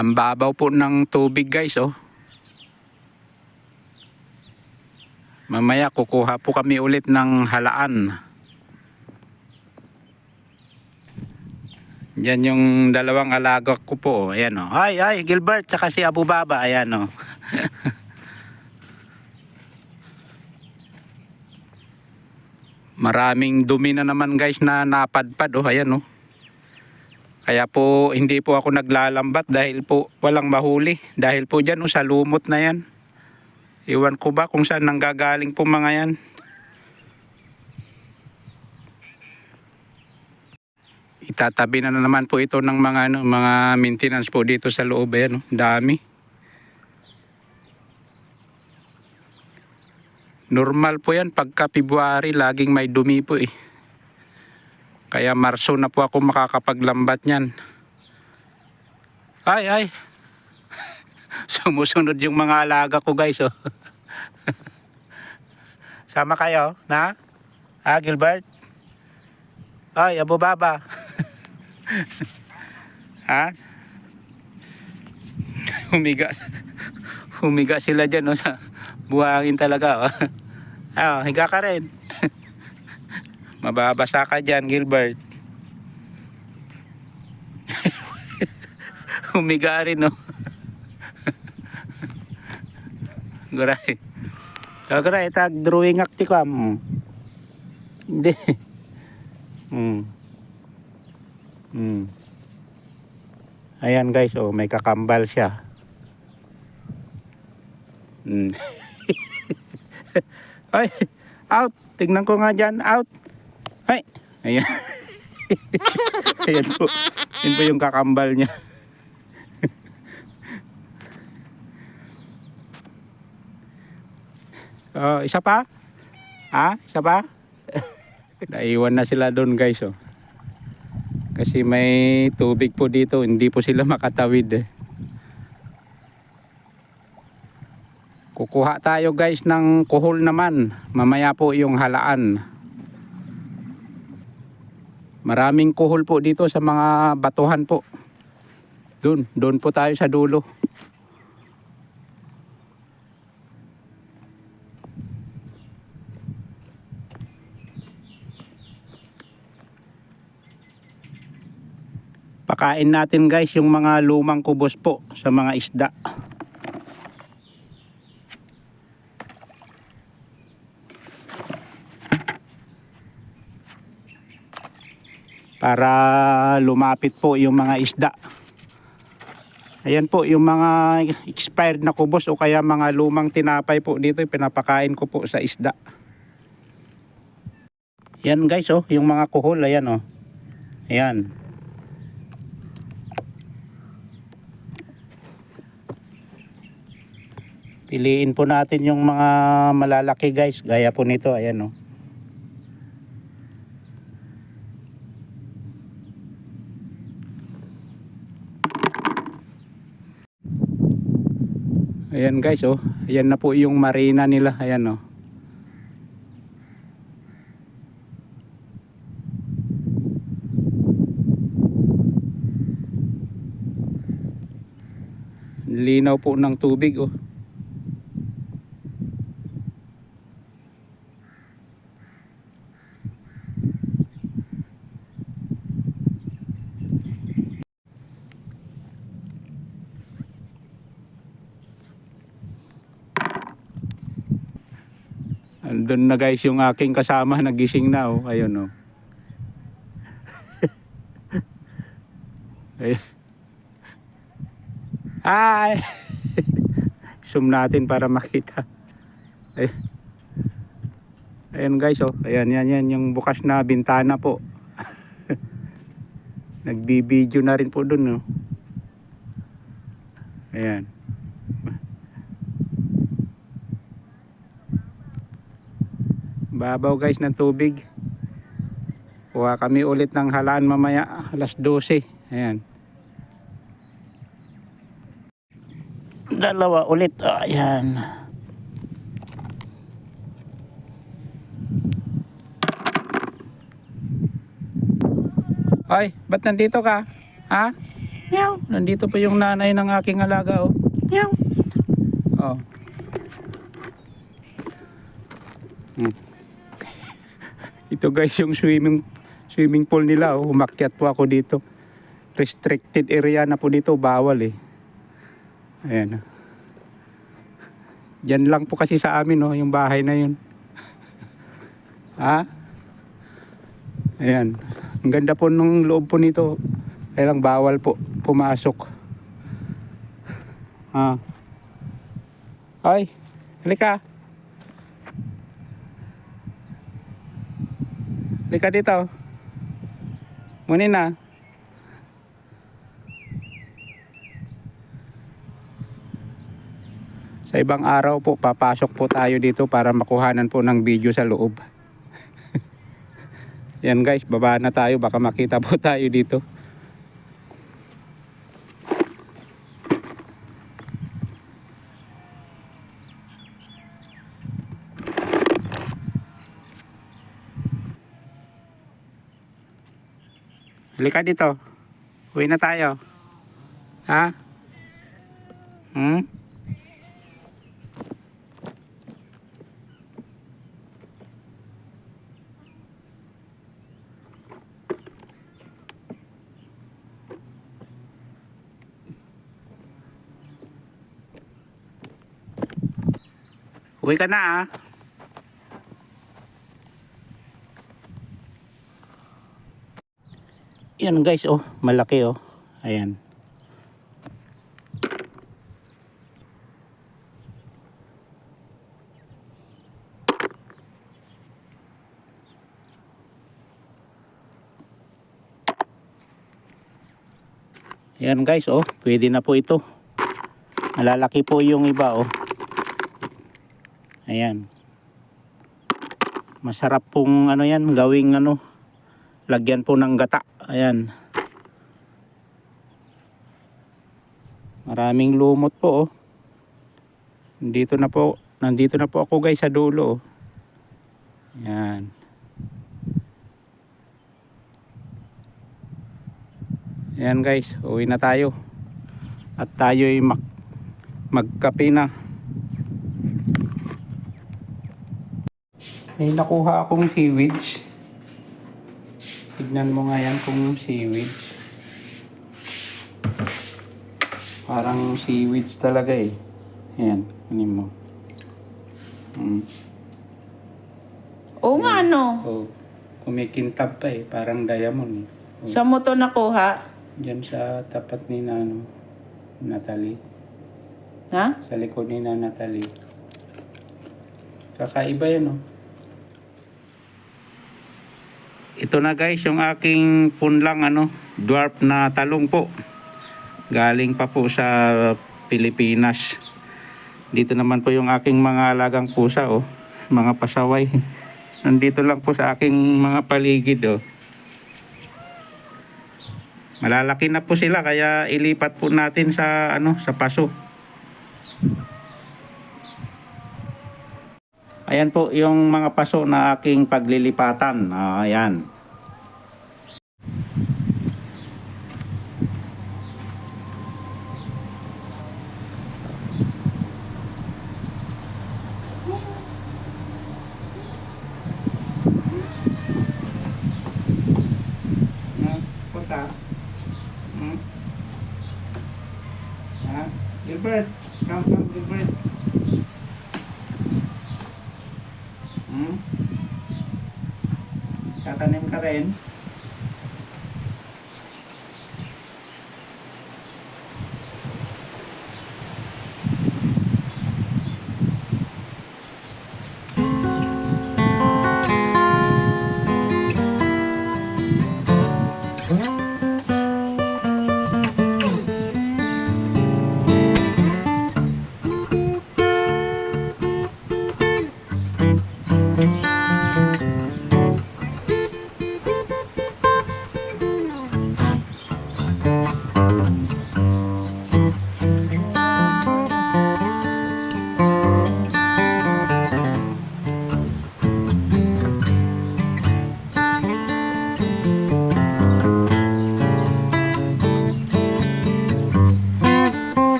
Ang babaw po ng tubig guys oh. Mamaya kukuha po kami ulit ng halaan. Yan yung dalawang alaga ko po. oh. Ayan oh. Ay, ay, Gilbert, tsaka si Abu Baba. Ayan oh. Maraming dumi na naman guys na napadpad oh. Ayan oh. Kaya po hindi po ako naglalambat dahil po walang mahuli. Dahil po dyan oh, sa lumot na yan. Iwan ko ba kung saan nanggagaling po mga yan. Itatabi na, na naman po ito ng mga ano, mga maintenance po dito sa loob ayan, oh. dami. Normal po yan pagka February laging may dumi po eh. Kaya Marso na po ako makakapaglambat niyan. Ay ay. Sumusunod yung mga alaga ko guys oh. Sama kayo, na? Ah, Gilbert? Ay, Abu Baba. ha? Humiga. Humiga sila dyan, no? Sa buhangin talaga, oh. Ah, higa ka rin. Mababasa ka dyan, Gilbert. Humiga rin, no? Guray. Guray, tag drawing akti ko. Mm. Hindi. Mm. Mm. Ayan guys, oh, may kakambal siya. Mm. Ay, out. Tignan ko nga dyan, out. Ay, ayan. ayan po. Yun po yung kakambal niya. Oh, isa pa? Ha? Isa pa? Naiwan na sila doon guys oh. Kasi may tubig po dito, hindi po sila makatawid eh. Kukuha tayo guys ng kuhol naman. Mamaya po yung halaan. Maraming kuhol po dito sa mga batuhan po. Doon, doon po tayo sa dulo. Pakain natin guys yung mga lumang kubos po sa mga isda. Para lumapit po yung mga isda. Ayan po yung mga expired na kubos o kaya mga lumang tinapay po dito pinapakain ko po sa isda. Yan guys oh, yung mga kuhol ayan oh. Ayan. Piliin po natin yung mga malalaki guys. Gaya po nito. Ayan o. Ayan guys oh. Ayan na po yung marina nila. Ayan oh. Linaw po ng tubig oh. Andun na guys yung aking kasama nagising na oh. Ayun oh. Ay. Ay. Zoom natin para makita. Ay. Ayan guys oh. Ayan yan yan yung bukas na bintana po. Nagbibideo na rin po dun oh. Ayan. Babaw guys ng tubig. Kuha kami ulit ng halaan mamaya alas 12. Ayan. Dalawa ulit. Ayan. Hoy, ba't nandito ka? Ha? Meow. Nandito pa yung nanay ng aking alaga, oh. Meow. Oh. Hmm. Ito guys yung swimming swimming pool nila, oh. Umakyat po ako dito. Restricted area na po dito, bawal eh. Ayan. oh. Yan lang po kasi sa amin, oh, yung bahay na yun. ha? Ayan. Ang ganda po nung loob po nito. Kaya lang bawal po pumasok. Ha? Ay, halika. Halika dito. Muna na. Sa ibang araw po, papasok po tayo dito para makuhanan po ng video sa loob. Yan guys, baba na tayo. Baka makita po tayo dito. Halika dito. Uwi na tayo. Ha? Hmm? Uwi ka na ah. Yan guys oh, malaki oh. Ayan. Yan guys oh, pwede na po ito. Malalaki po yung iba oh. Ayan. Masarap pong ano yan, gawing ano, lagyan po ng gata. Ayan. Maraming lumot po oh. Nandito na po, nandito na po ako guys sa dulo oh. Ayan. Ayan guys, uwi na tayo. At tayo'y mag magkape na. May nakuha akong seaweeds. Tignan mo nga yan kung seaweeds. Parang seaweeds talaga eh. Ayan, kunin mo. Hmm. Oo nga, ano? Oh, kumikintab pa eh. Parang diamond eh. Oh, Sa mo to nakuha? Diyan sa tapat ni Nano, Natalie. Ha? Sa likod ni na Natalie. Kakaiba yan oh. Ito na guys yung aking punlang ano, dwarf na talong po. Galing pa po sa Pilipinas. Dito naman po yung aking mga alagang pusa oh, mga pasaway. Nandito lang po sa aking mga paligid oh. Malalaki na po sila kaya ilipat po natin sa ano, sa paso. Ayan po yung mga paso na aking paglilipatan. Ah, ayan. Punta. Hmm? Ha? Gilbert, come, come, Gilbert. Hmm? Tatanim ka rin?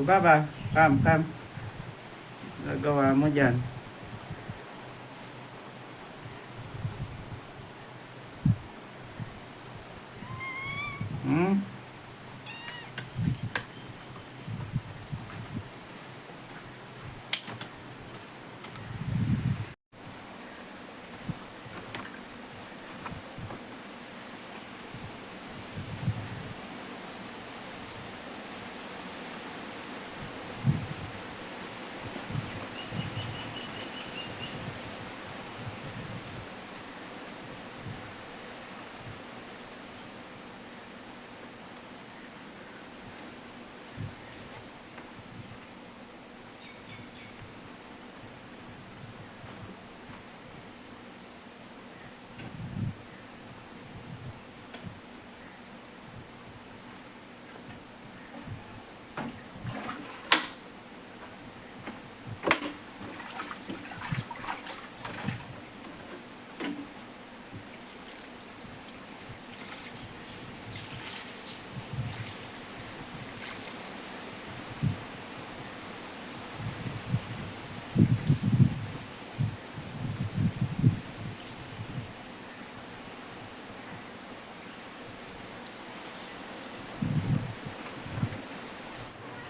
Buka ba? Kam, kam. Gagawa mo dyan.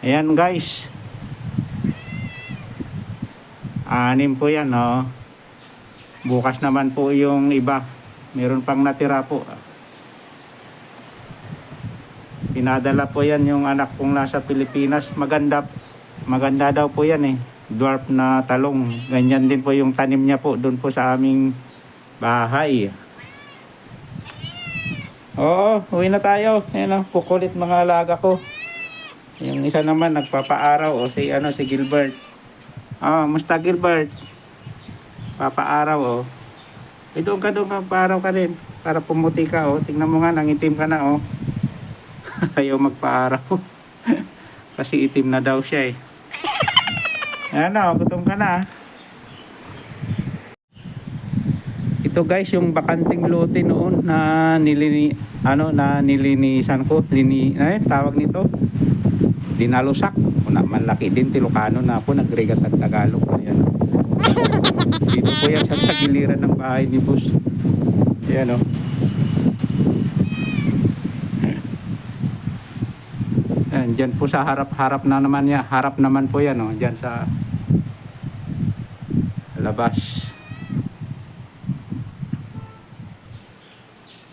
Ayan guys. Anim po yan, no? Bukas naman po yung iba. Meron pang natira po. Pinadala po yan yung anak kong nasa Pilipinas. Maganda, maganda daw po yan eh. Dwarf na talong. Ganyan din po yung tanim niya po doon po sa aming bahay. Oo, uwi na tayo. Ayan o, kukulit mga alaga ko. Yung isa naman nagpapaaraw o si ano si Gilbert. Ah, musta Gilbert? Papaaraw oh. Eh doon ka doon ka paaraw ka din para pumuti ka oh. Tingnan mo nga nangitim ka na oh. Ayaw magpaaraw. Kasi itim na daw siya eh. Ayan na, oh, gutom ka na. ah. Ito guys, yung bakanting lote noon na nilini ano na nilinisan ko, lini ay tawag nito dinalusak. Una, malaki din, Tilocano na ako, nagregat ng Tagalog. Ayan. Dito po yan sa tagiliran ng bahay ni Bus. Ayan o. Ayan, dyan po sa harap-harap na naman yan. Harap naman po yan o. Dyan sa labas.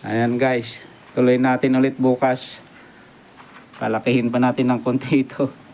Ayan guys. Tuloy natin ulit bukas palakihin pa natin ng konti ito